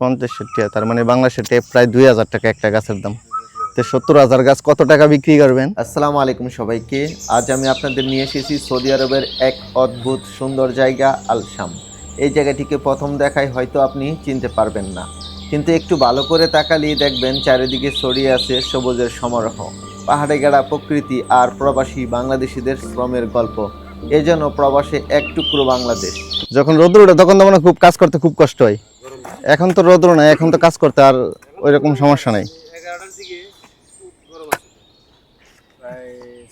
পঞ্চাশ ষাট তার মানে বাংলাদেশের টেপ প্রায় দুই হাজার টাকা একটা গাছের দাম। তো সত্তর হাজার গাছ কত টাকা বিক্রি করবেন? আসসালামু আলাইকুম সবাইকে। আজ আমি আপনাদের নিয়ে এসেছি সৌদি আরবের এক অদ্ভুত সুন্দর জায়গা আলশাম। এই জায়গাটিকে প্রথম দেখায় হয়তো আপনি চিনতে পারবেন না। কিন্তু একটু ভালো করে তাকালেই দেখবেন চারিদিকে ছড়িয়ে আছে সবুজের সমারোহ। পাহাড়ে গেড়া প্রকৃতি আর প্রবাসী বাংলাদেশিদের শ্রমের গল্প। এ যেন প্রবাসে এক টুকরো বাংলাদেশ। যখন রোদ্র ওঠে তখন তো খুব কাজ করতে খুব কষ্ট হয়। এখন তো রোদ্র নাই এখন তো কাজ করতে আর ওই রকম সমস্যা নাই।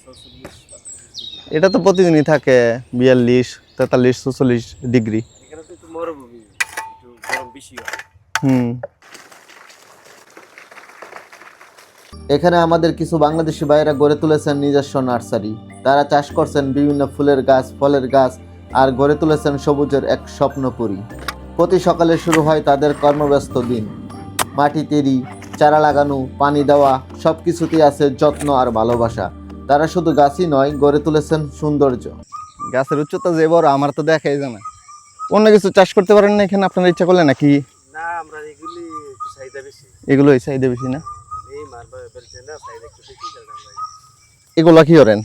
ছচল্লিশ এটা তো প্রতিদিনই থাকে বিয়াল্লিশ তেতাল্লিশ চুচল্লিশ ডিগ্রি। হুম। এখানে আমাদের কিছু বাংলাদেশি ভাইয়েরা গড়ে তুলেছেন নিজস্ব নার্সারি। তারা চাষ করছেন বিভিন্ন ফুলের গাছ ফলের গাছ আর গড়ে তুলেছেন সবুজের এক স্বপ্নপুরী। প্রতি সকালে শুরু হয় তাদের কর্মব্যস্ত দিন। মাটি তেরি চারা লাগানো পানি দেওয়া সব কিছুতেই আছে যত্ন আর ভালোবাসা। তারা শুধু গাছই নয় গড়ে তুলেছেন সৌন্দর্য। গাছের উচ্চতা যে বড় আমার তো দেখাই জানা অন্য কিছু চাষ করতে পারেন না এখানে? আপনার ইচ্ছা করলে নাকি? না আমরা এগুলি চাহিদা বেশি। এগুলো চাহিদা বেশি না? এগুলা কি করেন?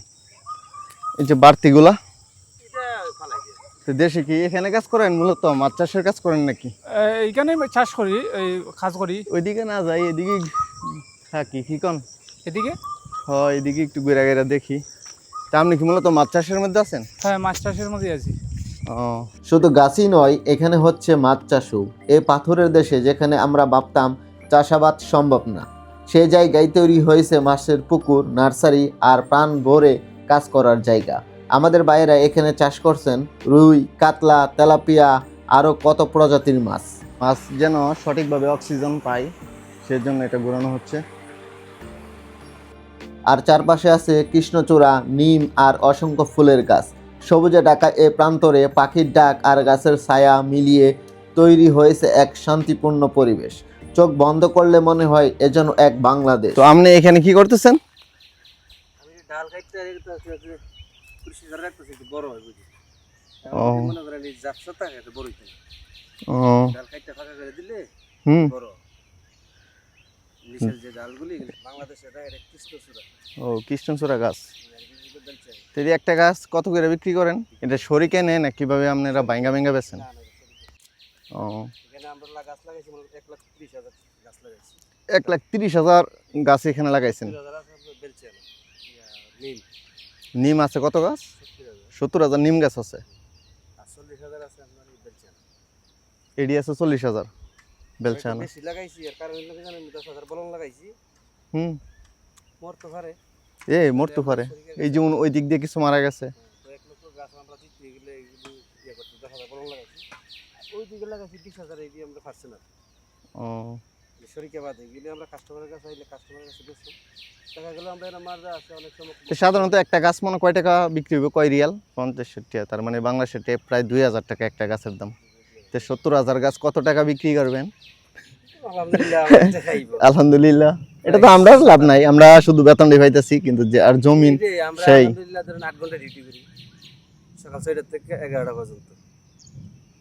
এই যে বাড়তিগুলা? তো দেশে কি এখানে কাজ করেন মূলত? মাছ চাষের কাজ করেন নাকি? এইখানে চাষ করি এই কাজ করি। ওইদিকে না যাই এদিকে থাকি। কি কন? এদিকে? হয় এদিকে একটু ঘুরে ঘেরা দেখি। তা আপনি কি মূলত মাছ চাষের মধ্যে আছেন? হ্যাঁ মাছ চাষের মধ্যে আছি। ও শুধু গাছই নয় এখানে হচ্ছে মাছ চাষও। এই পাথরের দেশে যেখানে আমরা ভাবতাম চাষাবাদ সম্ভব না। সেই জায়গায় তৈরি হয়েছে মাছের পুকুর নার্সারি আর প্রাণ ভরে কাজ করার জায়গা। আমাদের বাইরা এখানে চাষ করছেন রুই কাতলা তেলাপিয়া আরও কত প্রজাতির মাছ? মাছ যেন সঠিকভাবে অক্সিজেন পায় সেজন্য এটা ঘোরানো হচ্ছে। আর চারপাশে আছে কৃষ্ণচূড়া নিম আর অসংখ্য ফুলের গাছ। সবুজে ঢাকা এ প্রান্তরে পাখির ডাক আর গাছের ছায়া মিলিয়ে তৈরি হয়েছে এক শান্তিপূর্ণ পরিবেশ। চোখ বন্ধ করলে মনে হয় এ যেন এক বাংলাদেশ। তো আপনি এখানে কি করতেছেন? ডাল রাখতেছি একটু বড় হয় বুঝি মনে করেন এই জাপসা থাকে এটা বড়ই থাকে ও। ডাল কাটতে ফাঁকা করে দিলে হুম। বড় নিচের যে ডালগুলি বাংলাদেশে এটা এটা কৃষ্ণচূড়া। ও কৃষ্ণচূড়া গাছ। এগুলো বেলছে তো এই একটা গাছ কত করে বিক্রি করেন? এটা শরিকে নেন না কীভাবে আপনারা বাইঙ্গা বাইঙ্গা বেছেন। ও। এক লাখ তিরিশ হাজার গাছ এখানে লাগাইছেন। নিম আছে কত গাছ? সত্তর হাজার নিম গাছ আছে। এই এডি আছে চল্লিশ হাজার লাগাইছি হুম। মরতে এ মরতে পারে। এই যেমন ওই দিক দিয়ে কিছু মারা গেছে। ইয়ে এই ও। সাধারণত একটা গাছ মনে কয় টাকা বিক্রি হবে? কয় রিয়াল? পঞ্চাশ ষাট তার মানে বাংলাদেশের টেপ প্রায় দুই হাজার টাকা একটা গাছের দাম। তো সত্তর হাজার গাছ কত টাকা বিক্রি করবেন? আলহামদুলিল্লাহ এটা তো আমরা লাভ নাই আমরা শুধু বেতন পাইতেছি কিন্তু যে আর জমিন সেই। সকাল ছয়টার থেকে এগারোটা পর্যন্ত।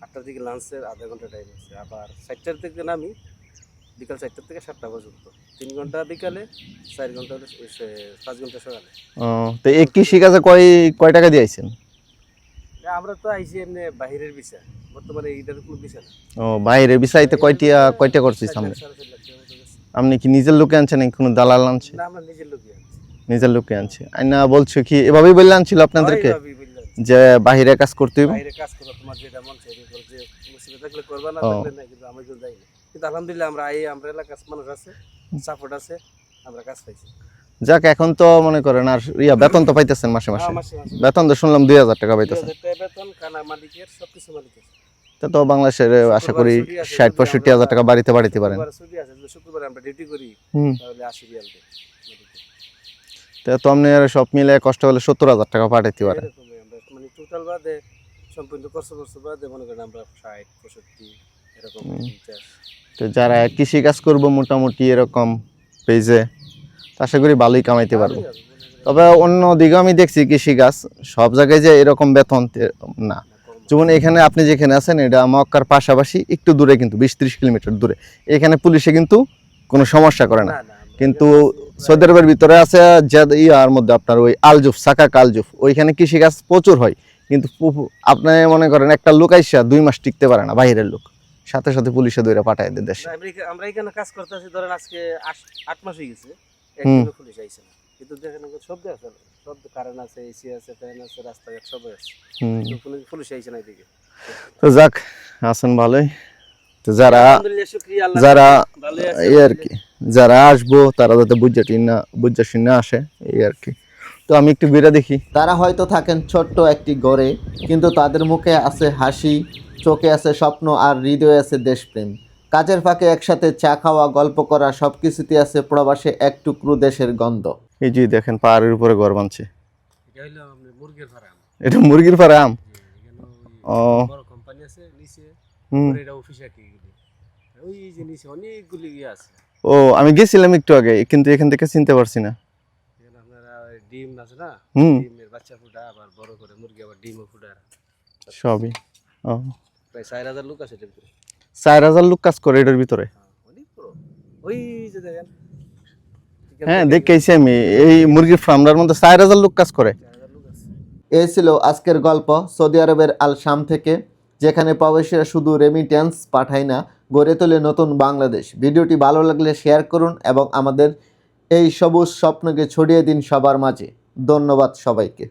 আটটার দিকে লাঞ্চের আধা ঘণ্টা টাইম আছে। আবার চারটার থেকে নামি বিকাল চারটার থেকে সাতটা পর্যন্ত। তিন ঘণ্টা বিকালে চার ঘণ্টা পাঁচ ঘণ্টা সকালে। ও, তো এই কৃষি কাজে কয় কয় টাকা দিয়েছেন না, আমরা তো আইসি এমনি বাহিরের বিষয় বর্তমানে এইটার কোনো বিষয় না ও বাইরে বিষয়তে কয়টা কয়টা করছিস সামনে। আপনি কি নিজের লোকে আনছেন নাকি কোনো দালাল আনছে? না আমরা নিজের লোকই আনছি। নিজের লোকে আনছে। আইনা বলছো কি এভাবেই বললে আনছিল আপনাদেরকে? যে বাহিরে কাজ করতে হইব? বাইরে কাজ করো তোমার যেটা মন চাই যে মুসিবত থাকলে করবা না থাকলে না কিন্তু আমি তো যাই না। কিন্তু আলহামদুলিল্লাহ আমরা এই মানুষ আছে সাপোর্ট আছে আমরা কাজ পাইছি। যাক এখন তো মনে করেন আর ইয়া বেতন তো পাইতেছেন মাসে মাসে। হ্যাঁ, বেতন তো শুনলাম দুই হাজার টাকা পাইতেছেন। বেতন খানা মালিকের সবকিছু মালিকের। তা তো বাংলাদেশের আশা করি ষাট পঁয়ষট্টি হাজার টাকা বাড়িতে বাড়িতে পারেন। শুক্রবারে ছুটি আছে যদি শুক্রবারে আমরা ডিউটি করি তাহলে আশি রিয়াল তা তো আপনি সব মিলে কষ্ট হলে সত্তর হাজার টাকা পাঠাইতে পারেন। মানে টোটাল বাদে সম্পূর্ণ খরচ খরচ বাদে মনে করেন আমরা ষাট পঁয়ষট্টি তো যারা কৃষি কাজ করব মোটামুটি এরকম পেজে আশা করি ভালোই কামাইতে পারব। তবে অন্য দিকে আমি দেখছি কৃষি কাজ সব জায়গায় যে এরকম বেতন না। যেমন এখানে আপনি যেখানে আছেন এটা মক্কার পাশাপাশি একটু দূরে কিন্তু বিশ ত্রিশ কিলোমিটার দূরে। এখানে পুলিশে কিন্তু কোনো সমস্যা করে না। কিন্তু সৌদি আরবের ভিতরে আছে যে ইয়ার মধ্যে আপনার ওই আলজুফ সাকা কালজুফ। ওইখানে কৃষিকাজ প্রচুর হয়। কিন্তু আপনি মনে করেন একটা লোক আইসা দুই মাস টিকতে পারে না বাইরের লোক। সাথে সাথে পুলিশে দৌড়ে পাঠায় দেয় দেশে। আমরা এখানে কাজ করতেছি ধরেন আজকে আট- মাস হয়ে গেছে। একদিনও পুলিশ আইছে না। কিন্তু দেখেন দেওয়া আছে সব কারেন্ট আছে এসি আছে ফ্যান আছে রাস্তাঘাট সব আছে। কিন্তু পুলিশ পুলিশ আইছে না এদিকে। তো যাক আছেন ভালোই। তো যারা আলহামদুলিল্লাহ শুকরিয়া আল্লাহ যারা এই আর কি। যারা আসব তারা যাতে বুঝা না বুঝা শুনে আসে এই আর কি। তো আমি একটু বেড়ে দেখি। তারা হয়তো থাকেন ছোট্ট একটি গড়ে কিন্তু তাদের মুখে আছে হাসি চোখে আছে স্বপ্ন আর হৃদয়ে আছে দেশপ্রেম। কাজের ফাঁকে একসাথে চা খাওয়া গল্প করা সব কিছুতে আছে প্রবাসে এক টুকরো দেশের গন্ধ। এই যে দেখেন পাহাড়ের উপরে ঘর বানছে এটা মুরগির ফার্ম। এটা মুরগির ফার্ম? এখানে ও। কোম্পানি আছে নিচে। এটা অফিস আর কি ওই যে নিচে অনেকগুলি ইয়ে আছে। ও আমি গেছিলাম একটু আগে কিন্তু এখান থেকে চিনতে পারছি না। ডিম আছে না? হুম। ডিমের বাচ্চা ফুটা আবার বড় করে মুরগি আবার ডিমও ফুটা সবই। ও। প্রায় চার হাজার লোক আছে এটার ভিতরে। চার হাজার লোক কাজ করে এটার ভিতরে? হ্যাঁ, ওই যে দেখেন হ্যাঁ দেখেছি আমি। এই মুরগির ফার্মটার মধ্যে চার হাজার লোক কাজ করে। এই ছিল আজকের গল্প সৌদি আরবের আল শাম থেকে যেখানে প্রবাসীরা শুধু রেমিটেন্স পাঠায় না গড়ে তোলে নতুন বাংলাদেশ। ভিডিওটি ভালো লাগলে শেয়ার করুন এবং আমাদের এই সবুজ স্বপ্নকে ছড়িয়ে দিন সবার মাঝে। ধন্যবাদ সবাইকে।